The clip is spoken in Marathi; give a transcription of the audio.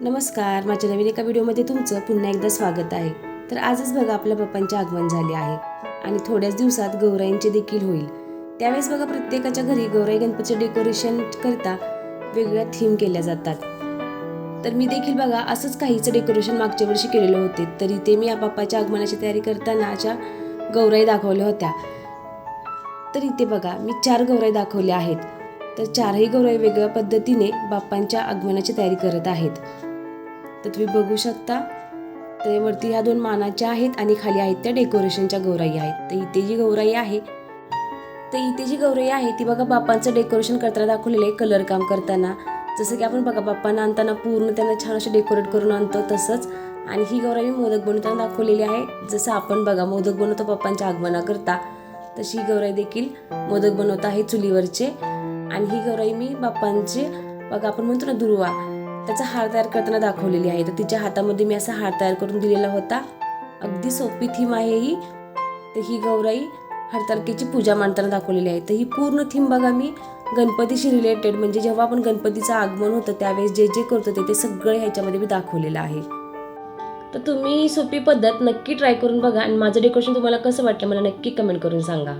नमस्कार माझ्या नवीन एका व्हिडिओमध्ये तुमचं पुन्हा एकदा स्वागत आहे. तर आजच बघा आपल्या पप्पांचे आगमन झाले आहे आणि थोड्याच दिवसात गौराईंचे देखील होईल. त्यावेळेस बघा प्रत्येकाच्या घरी गौराई गणपतीचे डेकोरेशन करता वेगळ्या थीम केल्या जातात. तर मी देखील बघा असंच काहीचं डेकोरेशन मागच्या वर्षी केलेलं होते. तरी ते मी या बाप्पाच्या आगमनाची तयारी करताना अशा गौराई दाखवल्या होत्या. तर इथे बघा मी चार गौराई दाखवल्या आहेत. तर चारही गौराई वेगळ्या पद्धतीने बाप्पांच्या आगमनाची तयारी करत आहेत. तर तुम्ही बघू शकता. तर वरती ह्या दोन मानाच्या आहेत आणि खाली आहेत त्या डेकोरेशनच्या गौराई आहेत. तर इथे जी गौराई आहे तर इथे जी गौराई आहे ती बघा बाप्पांचं डेकोरेशन करताना दाखवलेलं आहे कलर काम करताना. जसं की आपण बघा बाप्पांना आणताना पूर्ण त्यांना छान असे डेकोरेट करून आणतो तसंच. आणि ही गौराई मी मोदक बनवताना दाखवलेली आहे. जसं आपण बघा मोदक बनवतो बाप्पांच्या आगमनाकरता तशी ही गौराई देखील मोदक बनवत आहे चुलीवरचे. आणि ही गौराई मी बाप्पांचे बघा आपण म्हणतो ना दुर्वा त्याचा हार तयार करताना दाखवलेली आहे. तर तिच्या हातामध्ये मी असा हार तयार करून दिलेला होता. अगदी सोपी थीम आहे ही. तर ही गौराई हरतारकेची पूजा मांडताना दाखवलेली आहे. तर ही पूर्ण थीम बघा मी. गणपतीशी रिलेटेड म्हणजे जेव्हा आपण गणपतीचं आगमन होतं त्यावेळेस जे जे करतो ते ते सगळं ह्याच्यामध्ये मी दाखवलेलं आहे. तर तुम्ही सोपी पद्धत नक्की ट्राय करून बघा. आणि माझं डेकोरेशन तुम्हाला कसं वाटलं मला नक्की कमेंट करून सांगा.